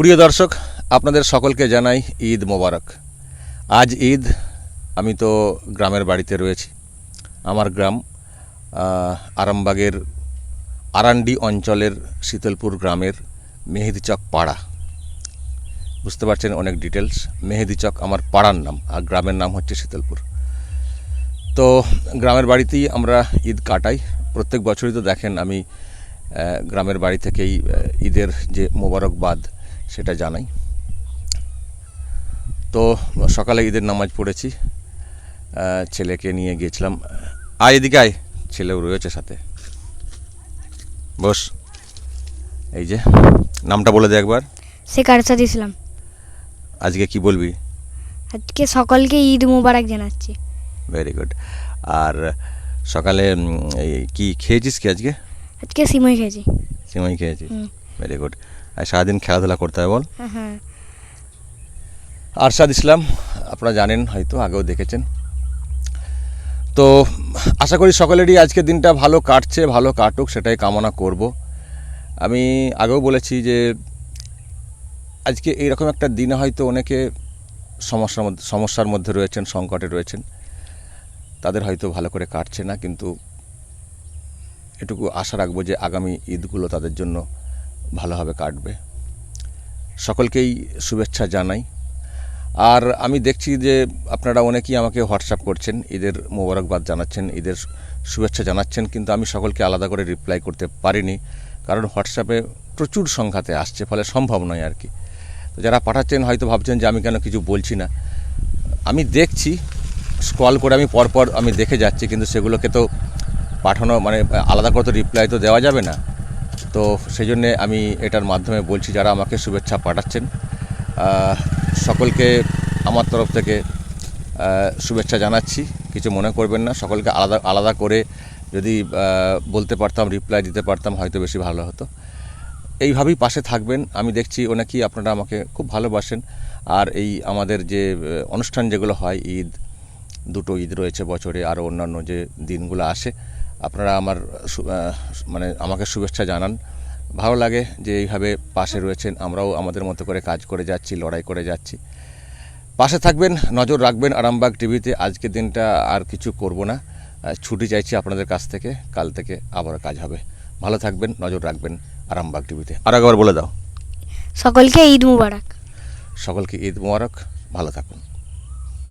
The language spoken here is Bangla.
প্রিয় দর্শক, আপনাদের সকলকে জানাই ঈদ মোবারক। আজ ঈদ, আমি তো গ্রামের বাড়িতে রয়েছি। আমার গ্রাম আরামবাগের আরান্ডি অঞ্চলের শীতলপুর গ্রামের মেহেদিচক পাড়া। বুঝতে পারছেন অনেক ডিটেলস মেহেদিচক আমার পাড়ার নাম, আর গ্রামের নাম হচ্ছে শীতলপুর। তো গ্রামের বাড়িতেই আমরা ঈদ কাটাই। প্রত্যেক বছরই তো দেখেন আমি গ্রামের বাড়ি থেকেই ঈদের যে মোবারকবাদ সেটা জানাই। তো সকালে ঈদের নামাজ পড়েছি। ছেলেকে নিয়ে গিয়েছিলাম। আয় এদিকে আয় ছেলেও রয়েছে সাথে। বস এই যে নামটা বলে দে একবার। সে কারসাদ ইসলাম আজকে কি বলবি? আজকে সকলকে ঈদ মুবারক জানাচ্ছি। ভেরি গুড আর সকালে কি খেয়েছিস কি আজকে? আজকে সিমই খেয়েছি। সিমাই খেয়েছিস? হুম। ভেরি গুড আর সারাদিন খেলাধুলা করতে হবে বল। হ্যাঁ, আরশাদ ইসলাম আপনারা জানেন হয়তো আগেও দেখেছেন। তো আশা করি সকলেরই আজকের দিনটা ভালো কাটছে ভালো কাটুক সেটাই কামনা করব। আমি আগেও বলেছি যে আজকে এইরকম একটা দিনে হয়তো অনেকে সমস্যার মধ্যে সমস্যার মধ্যে রয়েছেন সংকটে রয়েছেন। তাদের হয়তো ভালো করে কাটছে না কিন্তু এটুকু আশা রাখব যে আগামী ঈদগুলো তাদের জন্য ভালোভাবে কাটবে। সকলকেই শুভেচ্ছা জানাই। আর আমি দেখছি যে আপনারা অনেকেই আমাকে হোয়াটসঅ্যাপ করছেন, ঈদের মোবারকবাদ জানাচ্ছেন, ঈদের শুভেচ্ছা জানাচ্ছেন, কিন্তু আমি সকলকে আলাদা করে রিপ্লাই করতে পারিনি, কারণ হোয়াটসঅ্যাপে প্রচুর সংখ্যাতে আসছে, ফলে সম্ভব নয় আর কি। তো যারা পাঠাচ্ছেন হয়তো ভাবছেন যে আমি কেন কিছু বলছি না। আমি দেখছি, স্ক্রল করে আমি পরপর আমি দেখে যাচ্ছি, কিন্তু সেগুলোকে তো পাঠানো মানে আলাদা করে তো রিপ্লাই তো দেওয়া যাবে না। তো সেই জন্যে আমি এটার মাধ্যমে বলছি, যারা আমাকে শুভেচ্ছা পাঠাচ্ছেন সকলকে আমার তরফ থেকে শুভেচ্ছা জানাচ্ছি। কিছু মনে করবেন না, সকলকে আলাদা আলাদা করে যদি বলতে পারতাম রিপ্লাই দিতে পারতাম, হয়তো বেশি ভালো হতো। এইভাবেই পাশে থাকবেন। আমি দেখছি অনেকেই আপনারা আমাকে খুব ভালোবাসেন। আর এই আমাদের যে অনুষ্ঠান যেগুলো হয়, ঈদ, দুটো ঈদ রয়েছে বছরে, আরও অন্যান্য যে দিনগুলো আসে আপনারা আমার মানে আমাকে শুভেচ্ছা জানান। ভালো লাগে যে এইভাবে পাশে রয়েছেন। আমরাও আমাদের মতো করে কাজ করে যাচ্ছি লড়াই করে যাচ্ছি। পাশে থাকবেন নজর রাখবেন আরামবাগ টিভিতে। আজকের দিনটা আর কিছু করব না। ছুটি চাইছি আপনাদের কাছ থেকে। কাল থেকে আবার কাজ হবে। ভালো থাকবেন নজর রাখবেন আরামবাগ টিভিতে। আর একবার বলে দাও। সকলকে ঈদ মুবারক। সকলকে ঈদ মোবারক। ভালো থাকুন।